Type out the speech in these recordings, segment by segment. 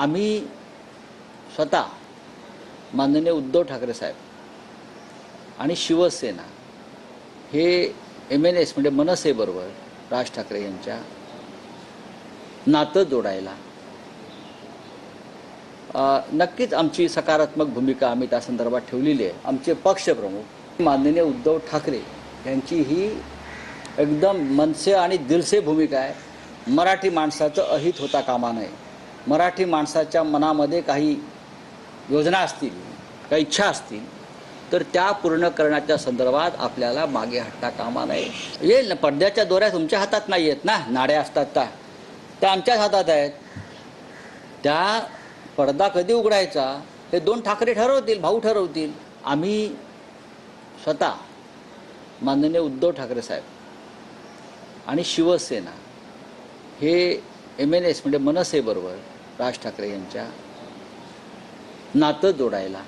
आम्ही स्वतः माननीय उद्धव ठाकरे साहेब आणि शिवसेना हे एम एन एस म्हणजे मनसेबरोबर राज ठाकरे यांच्या नातं जोडायला नक्कीच आमची सकारात्मक भूमिका आम्ही त्या संदर्भात ठेवलेली आहे. आमचे पक्षप्रमुख माननीय उद्धव ठाकरे यांची ही एकदम मनसे आणि दिलसे भूमिका आहे. मराठी माणसाचं अहित होता कामा नये. मराठी माणसाच्या मनामध्ये काही योजना असतील काही इच्छा असतील तर त्या पूर्ण करण्याच्या संदर्भात आपल्याला मागे हटता कामा नये. येईल ना पडद्याच्या दोऱ्या तुमच्या हातात नाही आहेत ना? नाड्या असतात त्या. त्या आमच्याच हातात आहेत. त्या पडदा कधी उघडायचा हे दोन ठाकरे ठरवतील भाऊ ठरवतील. आम्ही स्वतः माननीय उद्धव ठाकरे साहेब आणि शिवसेना हे एम एन एस म्हणजे मनसेबरोबर राज ठाकरे यांच्या नातं जोडायला.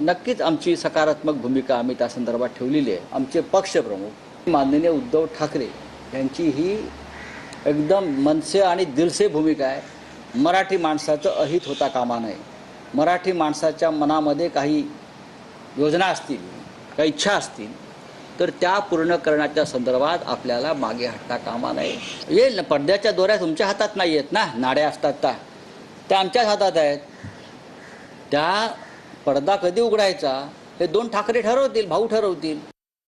नक्कीच आमची सकारात्मक भूमिका आम्ही त्या संदर्भात ठेवलेली आहे. आमचे पक्षप्रमुख माननीय उद्धव ठाकरे यांची ही एकदम मनसे आणि दिलसे भूमिका आहे. मराठी माणसाचं अहित होता कामा नये. मराठी माणसाच्या मनामध्ये काही योजना असतील काही इच्छा असतील तर त्या पूर्ण करण्याच्या संदर्भात आपल्याला मागे हटता कामा नये. येईल ना पडद्याच्या दोऱ्या तुमच्या हातात नाही आहेत ना? नाड्या असतात त्या त्या आमच्याच हातात आहेत. त्या पडदा कधी उघडायचा? हे दोन ठाकरे ठरवतील भाऊ ठरवतील.